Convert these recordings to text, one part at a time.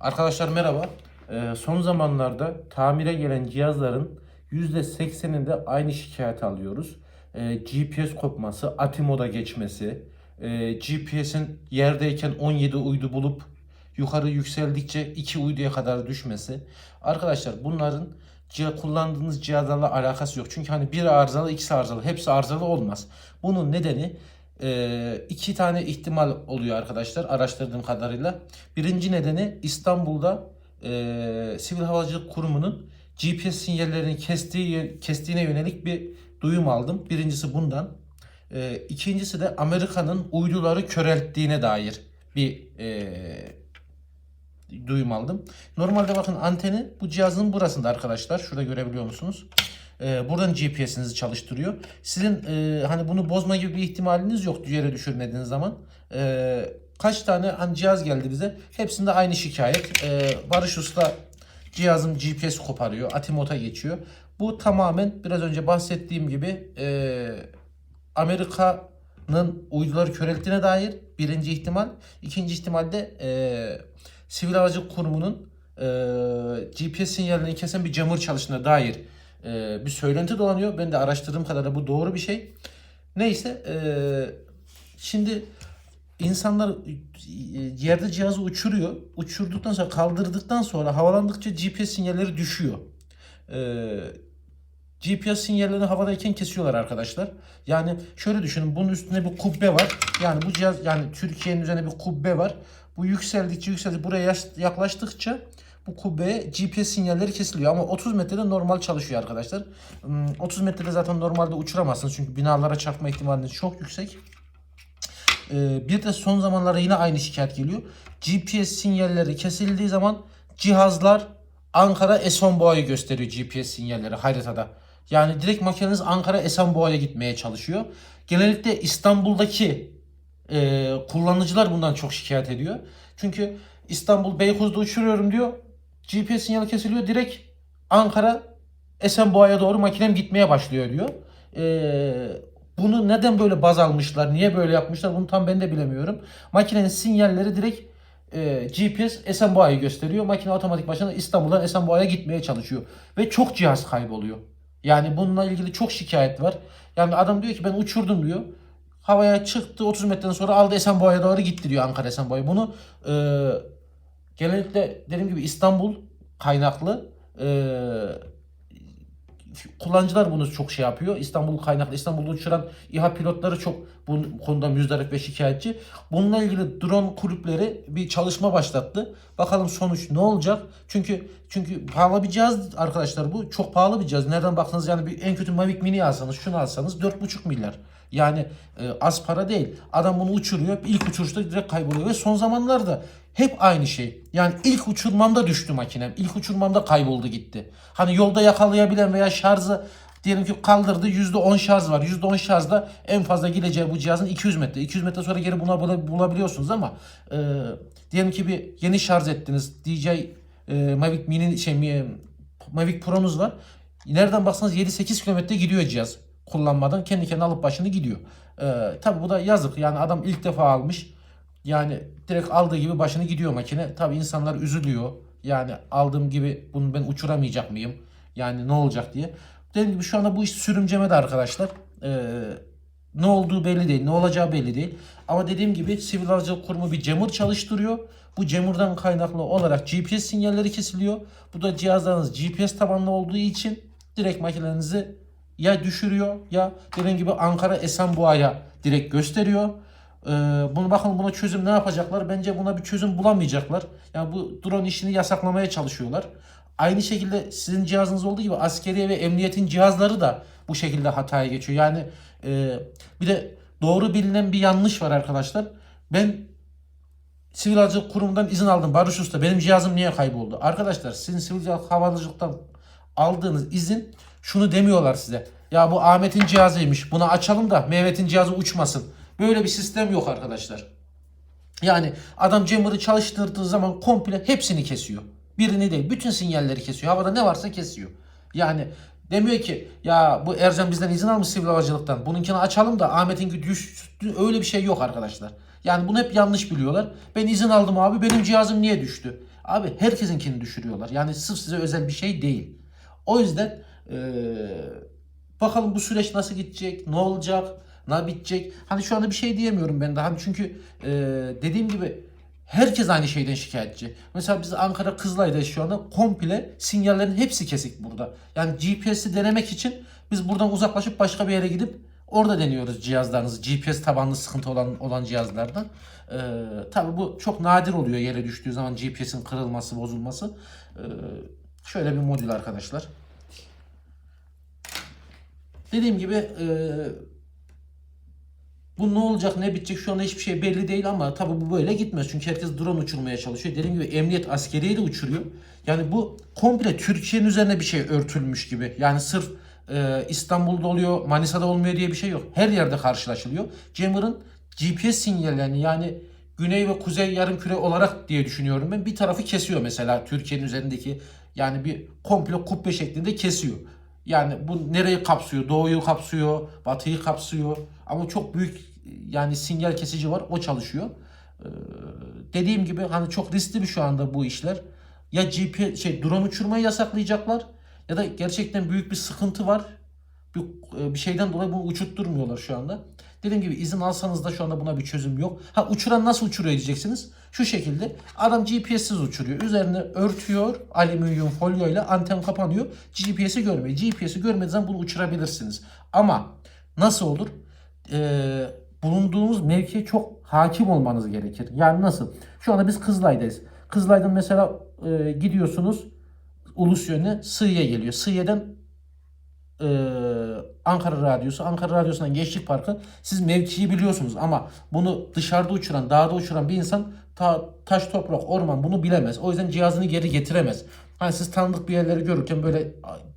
Arkadaşlar merhaba. Ee, son zamanlarda tamire gelen cihazların %80'inde aynı şikayet alıyoruz. Ee, GPS kopması, ATI moda geçmesi, e, GPS'in yerdeyken 17 uydu bulup yukarı yükseldikçe 2 uyduya kadar düşmesi. Arkadaşlar bunların kullandığınız cihazlarla alakası yok. Çünkü hani biri arızalı, ikisi arızalı. Hepsi arızalı olmaz. Bunun nedeni e, iki tane ihtimal oluyor arkadaşlar araştırdığım kadarıyla. Birinci nedeni İstanbul'da e, Sivil Havacılık Kurumu'nun GPS sinyallerini kestiği kestiğine yönelik bir duyum aldım. Birincisi bundan. E, ikincisi de Amerika'nın uyduları körelttiğine dair bir e, duyum aldım. Normalde bakın anteni bu cihazın burasında arkadaşlar. Şurada görebiliyor musunuz? Ee, buradan GPS'inizi çalıştırıyor. Sizin e, hani bunu bozma gibi bir ihtimaliniz yok yere düşürmediğiniz zaman. Ee, kaç tane hani cihaz geldi bize. Hepsinde aynı şikayet. Ee, Barış Usta cihazın GPS koparıyor. Atimota geçiyor. Bu tamamen biraz önce bahsettiğim gibi e, Amerika'nın uyduları körelttiğine dair birinci ihtimal. İkinci ihtimalde e, Sivil Havacılık Kurumu'nun e, GPS sinyalini kesen bir jammer çalıştığına dair e, bir söylenti dolanıyor. Ben de araştırdığım kadarıyla bu doğru bir şey. Neyse e, şimdi insanlar e, yerde cihazı uçuruyor. Uçurduktan sonra kaldırdıktan sonra havalandıkça GPS sinyalleri düşüyor. E, GPS sinyallerini havadayken kesiyorlar arkadaşlar. Yani şöyle düşünün bunun üstünde bir kubbe var. Yani bu cihaz yani Türkiye'nin üzerine bir kubbe var. Bu yükseldikçe yükseldikçe buraya yaklaştıkça bu kubbeye GPS sinyalleri kesiliyor. Ama 30 metrede normal çalışıyor arkadaşlar. Hmm, 30 metrede zaten normalde uçuramazsınız. Çünkü binalara çarpma ihtimaliniz çok yüksek. Ee, bir de son zamanlarda yine aynı şikayet geliyor. GPS sinyalleri kesildiği zaman cihazlar Ankara Esenboğa'yı gösteriyor GPS sinyalleri haritada. Yani direkt makineniz Ankara Esenboğa'ya gitmeye çalışıyor. Genellikle İstanbul'daki e, kullanıcılar bundan çok şikayet ediyor. Çünkü İstanbul Beykoz'da uçuruyorum diyor. GPS sinyali kesiliyor. Direkt Ankara Esenboğa'ya doğru makinem gitmeye başlıyor diyor. Ee, bunu neden böyle baz almışlar? Niye böyle yapmışlar? Bunu tam ben de bilemiyorum. Makinenin sinyalleri direkt e, GPS Esenboğa'yı gösteriyor. Makine otomatik başına İstanbul'dan Esenboğa'ya gitmeye çalışıyor. Ve çok cihaz kayboluyor. Yani bununla ilgili çok şikayet var. Yani adam diyor ki ben uçurdum diyor. Havaya çıktı 30 metreden sonra aldı Esenboğa'ya doğru gitti diyor Ankara Esenboğa'ya. Bunu e, genellikle dediğim gibi İstanbul kaynaklı e, kullanıcılar bunu çok şey yapıyor. İstanbul kaynaklı İstanbul'da uçuran İHA pilotları çok bu konuda müzdarip ve şikayetçi. Bununla ilgili drone kulüpleri bir çalışma başlattı. Bakalım sonuç ne olacak? Çünkü çünkü pahalı bir cihaz arkadaşlar bu. Çok pahalı bir cihaz. Nereden baksanız yani bir en kötü Mavic Mini alsanız şunu alsanız 4,5 milyar. Yani e, az para değil. Adam bunu uçuruyor. İlk uçuruşta direkt kayboluyor ve son zamanlarda hep aynı şey. Yani ilk uçurmamda düştü makinem. İlk uçurmamda kayboldu gitti. Hani yolda yakalayabilen veya şarjı diyelim ki kaldırdı %10 şarj var. %10 şarjda en fazla gideceği bu cihazın 200 metre. 200 metre sonra geri buna bula- bulabiliyorsunuz ama e, diyelim ki bir yeni şarj ettiniz. DJ e, Mavic Mini şey Mavic Pro'nuz var. Nereden baksanız 7-8 kilometre gidiyor cihaz kullanmadan kendi kendine alıp başını gidiyor. Ee, tabi bu da yazık yani adam ilk defa almış. Yani direkt aldığı gibi başını gidiyor makine. Tabi insanlar üzülüyor. Yani aldığım gibi bunu ben uçuramayacak mıyım? Yani ne olacak diye. Dediğim gibi şu anda bu iş sürümcemede arkadaşlar. Ee, ne olduğu belli değil, ne olacağı belli değil. Ama dediğim gibi Sivil Havacılık Kurumu bir jammer çalıştırıyor. Bu jammer'dan kaynaklı olarak GPS sinyalleri kesiliyor. Bu da cihazlarınız GPS tabanlı olduğu için direkt makinenizi ya düşürüyor ya dediğim gibi Ankara Esenboğa'ya direkt gösteriyor. Ee, bunu bakın buna çözüm ne yapacaklar? Bence buna bir çözüm bulamayacaklar. Yani bu drone işini yasaklamaya çalışıyorlar. Aynı şekilde sizin cihazınız olduğu gibi askeriye ve emniyetin cihazları da bu şekilde hataya geçiyor. Yani e, bir de doğru bilinen bir yanlış var arkadaşlar. Ben Sivil Havacılık Kurumu'ndan izin aldım. Barış Usta benim cihazım niye kayboldu? Arkadaşlar sizin Sivil Havacılıktan aldığınız izin şunu demiyorlar size. Ya bu Ahmet'in cihazıymış. Bunu açalım da Mehmet'in cihazı uçmasın. Böyle bir sistem yok arkadaşlar. Yani adam jammer'ı çalıştırdığı zaman komple hepsini kesiyor. Birini değil. Bütün sinyalleri kesiyor. Havada ne varsa kesiyor. Yani demiyor ki ya bu Ercan bizden izin almış sivil havacılıktan. Bununkini açalım da Ahmet'inki düştü. Öyle bir şey yok arkadaşlar. Yani bunu hep yanlış biliyorlar. Ben izin aldım abi. Benim cihazım niye düştü? Abi herkesinkini düşürüyorlar. Yani sırf size özel bir şey değil. O yüzden eee, bakalım bu süreç nasıl gidecek, ne olacak, ne bitecek. Hani şu anda bir şey diyemiyorum ben de. Hani çünkü eee, dediğim gibi herkes aynı şeyden şikayetçi. Mesela biz Ankara Kızılay'dayız şu anda. Komple sinyallerin hepsi kesik burada. Yani GPS'i denemek için biz buradan uzaklaşıp başka bir yere gidip orada deniyoruz cihazlarınızı. GPS tabanlı sıkıntı olan olan cihazlardan. Ee, tabii bu çok nadir oluyor yere düştüğü zaman GPS'in kırılması, bozulması. Ee, şöyle bir modül arkadaşlar. Dediğim gibi e, bu ne olacak ne bitecek şu anda hiçbir şey belli değil ama tabii bu böyle gitmez. Çünkü herkes drone uçurmaya çalışıyor. Dediğim gibi emniyet askeriye de uçuruyor. Yani bu komple Türkiye'nin üzerine bir şey örtülmüş gibi. Yani sırf e, İstanbul'da oluyor, Manisa'da olmuyor diye bir şey yok. Her yerde karşılaşılıyor. Jammer'ın GPS sinyallerini yani güney ve kuzey yarımküre olarak diye düşünüyorum ben. Bir tarafı kesiyor mesela Türkiye'nin üzerindeki yani bir komple kubbe şeklinde kesiyor. Yani bu nereyi kapsıyor? Doğuyu kapsıyor, batıyı kapsıyor. Ama çok büyük yani sinyal kesici var. O çalışıyor. Ee, dediğim gibi hani çok riskli bir şu anda bu işler. Ya GPS şey drone uçurmayı yasaklayacaklar ya da gerçekten büyük bir sıkıntı var. Bir, bir şeyden dolayı bunu uçutturmuyorlar şu anda. Dediğim gibi izin alsanız da şu anda buna bir çözüm yok. Ha uçuran nasıl uçuruyor diyeceksiniz. Şu şekilde adam GPS'siz uçuruyor. Üzerine örtüyor alüminyum folyo ile anten kapanıyor. GPS'i görmüyor. GPS'i görmediği zaman bunu uçurabilirsiniz. Ama nasıl olur? Ee, bulunduğunuz mevkiye çok hakim olmanız gerekir. Yani nasıl? Şu anda biz Kızılay'dayız. Kızılay'dan mesela e, gidiyorsunuz Ulus yönüne Sığı'ya geliyor. Sığı'dan e, Ankara Radyosu, Ankara Radyosu'ndan Gençlik Parkı siz mevkiyi biliyorsunuz ama bunu dışarıda uçuran, dağda uçuran bir insan ta, taş, toprak, orman bunu bilemez. O yüzden cihazını geri getiremez. Hani siz tanıdık bir yerleri görürken böyle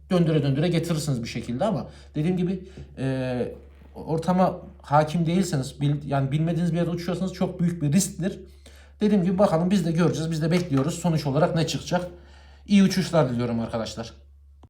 döndüre döndüre getirirsiniz bir şekilde ama dediğim gibi e, ortama hakim değilseniz, bil, yani bilmediğiniz bir yerde uçuyorsanız çok büyük bir risktir. Dediğim gibi bakalım biz de göreceğiz, biz de bekliyoruz sonuç olarak ne çıkacak. İyi uçuşlar diliyorum arkadaşlar.